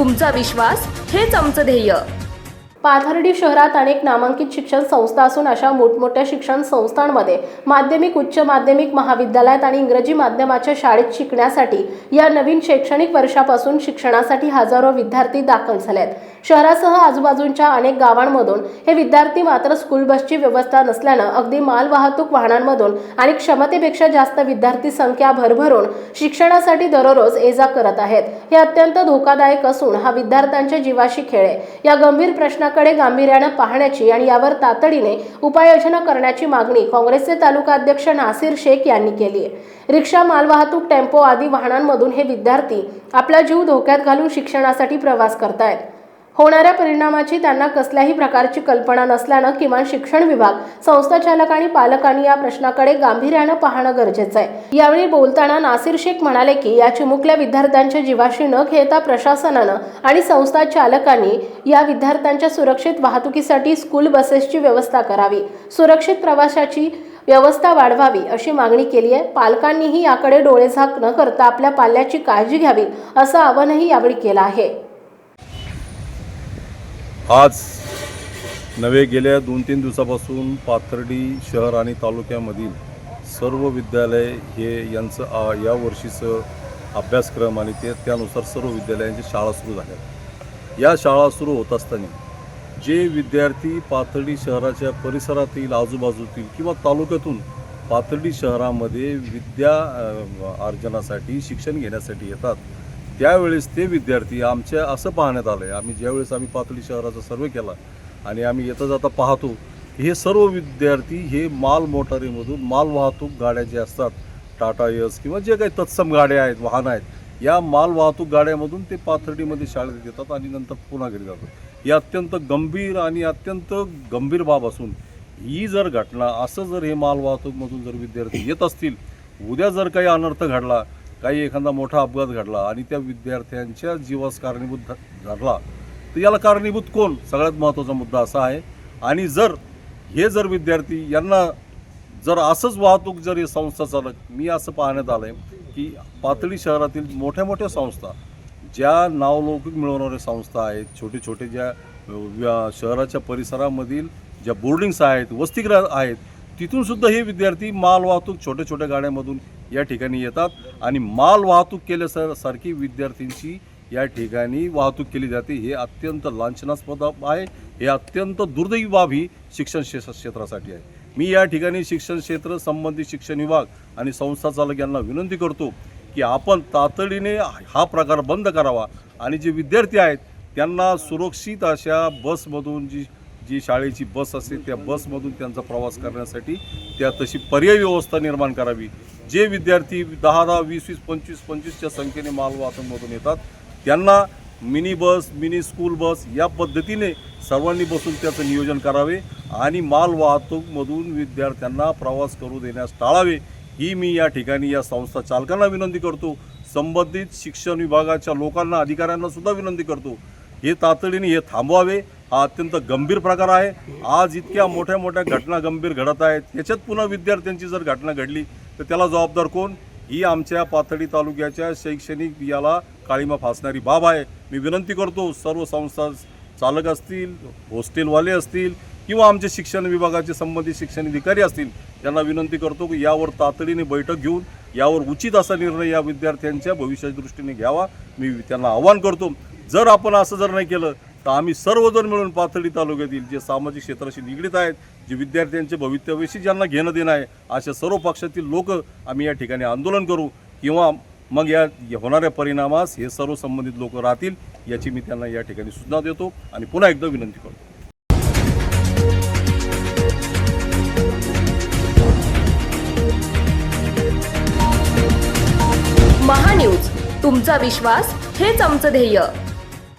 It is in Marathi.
तुमचा विश्वास हेच आमचं ध्येय. पाथर्डी शहरात अनेक नामांकित शिक्षण संस्था असून अशा मोठमोठ्या शिक्षण संस्थांमध्ये माध्यमिक उच्च माध्यमिक महाविद्यालयात आणि इंग्रजी माध्यमाच्या शाळेत शिकण्यासाठी या नवीन शैक्षणिक वर्षापासून शिक्षणासाठी हजारो विद्यार्थी दाखल झाले आहेत शहरासह आजूबाजूंच्या अनेक गावांमधून हे विद्यार्थी मात्र स्कूल बसची व्यवस्था नसल्यानं अगदी मालवाहतूक वाहनांमधून आणि क्षमतेपेक्षा जास्त विद्यार्थी संख्या भरभरून शिक्षणासाठी दररोज ये जा करत आहेत. हे अत्यंत धोकादायक असून हा विद्यार्थ्यांच्या जीवाशी खेळ आहे. या गंभीर प्रश्नाकडे गांभीर्यानं पाहण्याची आणि यावर तातडीने उपाययोजना करण्याची मागणी काँग्रेसचे तालुका अध्यक्ष नासिर शेख यांनी केली आहे. रिक्षा मालवाहतूक टेम्पो आदी वाहनांमधून हे विद्यार्थी आपला जीव धोक्यात घालून शिक्षणासाठी प्रवास करतायत. होणाऱ्या परिणामाची त्यांना कसल्याही प्रकारची कल्पना नसल्यानं किमान शिक्षण विभाग संस्थाचालक आणि पालकांनी या प्रश्नाकडे गांभीर्यानं पाहणं गरजेचं आहे. यावेळी बोलताना नासिर शेख म्हणाले की या चिमुकल्या विद्यार्थ्यांच्या जीवाशी न खेळता प्रशासनानं आणि संस्था चालकांनी या विद्यार्थ्यांच्या सुरक्षित वाहतुकीसाठी स्कूल बसेसची व्यवस्था करावी सुरक्षित प्रवाशाची व्यवस्था वाढवावी अशी मागणी केली आहे. पालकांनीही याकडे डोळेझाक न करता आपल्या पाल्याची काळजी घ्यावी असं आवाहनही यावेळी केलं आहे. आज नवे गेल्या दोन तीन दिवसापासून पाथर्डी शहर आणि तालुक्यामधील सर्व विद्यालय हे यांचं आ- या वर्षीचं अभ्यासक्रम आणि ते त्यानुसार सर्व विद्यालयांची शाळा सुरू झाल्या. या शाळा सुरू होत असताना जे विद्यार्थी पाथर्डी शहराच्या परिसरातील आजूबाजूतील किंवा तालुक्यातून पाथर्डी शहरामध्ये विद्या अर्जनासाठी शिक्षण घेण्यासाठी येतात त्यावेळेस ते विद्यार्थी आमच्या असं पाहण्यात आलं. आहे आम्ही ज्यावेळेस आम्ही पातळी शहराचा सर्वे केला आणि आम्ही येता जाता पाहतो हे सर्व विद्यार्थी हे माल मोटारीमधून माल वाहतूक गाड्या ज्या असतात टाटा यस किंवा जे काही तत्सम गाड्या आहेत वाहनं आहेत या माल वाहतूक गाड्यामधून ते पाथर्डीमध्ये शाळेत येतात आणि नंतर पुन्हा घरी जातात. ही अत्यंत गंभीर आणि अत्यंत गंभीर बाब असून ही जर घटना असं जर हे माल वाहतूकमधून जर विद्यार्थी येत असतील उद्या जर काही अनर्थ घडला काही एखादा मोठा अपघात घडला आणि त्या विद्यार्थ्यांच्या जीवास कारणीभूत झाला ठरला तर याला कारणीभूत कोण? सगळ्यात महत्त्वाचा मुद्दा असा आहे. आणि जर हे जर विद्यार्थी यांना जर असंच वाहतूक जर हे संस्था चालक मी असं पाहण्यात आलं आहे की पातळी शहरातील मोठ्या मोठ्या संस्था ज्या नावलौकिक मिळवणाऱ्या संस्था आहेत छोटे छोटे ज्या व्या- शहराच्या परिसरामधील ज्या बोर्डिंग्स आहेत वसतिगृह आहेत तिथून सुद्धा हे विद्यार्थी माल वाहतूक छोट्या छोट्या गाड्यामधून या ठिकाणी येतात आणि माल वाहतूक केल्यासारखी विद्यार्थ्यांची या ठिकाणी वाहतूक केली जाते. हे अत्यंत लांछनास्पद आहे. हे अत्यंत दुर्दैवी बाब ही शिक्षण क्षेत्रासाठी आहे. मी या ठिकाणी शिक्षण क्षेत्र संबंधित शिक्षण विभाग आणि संस्था चालक यांना विनंती करतो की आपण तातडीने हा प्रकार बंद करावा आणि जे विद्यार्थी आहेत त्यांना सुरक्षित अशा बसमधून जी जी शाळेची बस असते त्या बसमधून त्यांचा प्रवास करण्यासाठी त्या तशी पर्यायी व्यवस्था निर्माण करावी. जे विद्यार्थी दहा दहा वीस वीस पंचवीस पंचवीसच्या संख्येने मालवाहतूकमधून येतात त्यांना mini bus mini school bus या पद्धतीने सर्वांनी बसून त्याचं नियोजन करावे आणि मालवाहतूकमधून विद्यार्थ्यांना प्रवास करू देण्यास टाळावे. ही मी या ठिकाणी या संस्था चालकांना विनंती करतो. संबंधित शिक्षण विभागाच्या लोकांना अधिकाऱ्यांना सुद्धा विनंती करतो. हे तातडीने हे थांबवावे. हा अत्यंत गंभीर प्रकार आहे. आज इतक्या मोठ्या मोठ्या घटना गंभीर घडत आहेत. त्याच्यात पुन्हा विद्यार्थ्यांची जर घटना घडली तर त्याला जबाबदार कोण? ही आमच्या पाथडी तालुक्याच्या शैक्षणिक याला काळीमा फासणारी बाब आहे. मी विनंती करतो सर्व संस्था चालक असतील हॉस्टेलवाले असतील किंवा आमचे शिक्षण विभागाचे संबंधित शिक्षण अधिकारी असतील त्यांना विनंती करतो की यावर तातडीने बैठक घेऊन यावर उचित असा निर्णय या विद्यार्थ्यांच्या भविष्याच्या दृष्टीने घ्यावा. मी त्यांना आवाहन करतो. जर आपण असं जर नाही केलं तर आम्ही सर्वजण मिळून पाथर्डी तालुक्यातील जे सामाजिक क्षेत्राशी निगडीत आहेत जे विद्यार्थ्यांचे भवितव्याशी ज्यांना घेणं देणं आहे अशा सर्व पक्षातील लोक आम्ही या ठिकाणी आंदोलन करू किंवा मग या होणाऱ्या परिणामास हे सर्व संबंधित लोक राहतील याची मी त्यांना या ठिकाणी सूचना देतो आणि पुन्हा एकदा विनंती करतो. महान्यूज तुमचा विश्वास हेच आमचं ध्येय.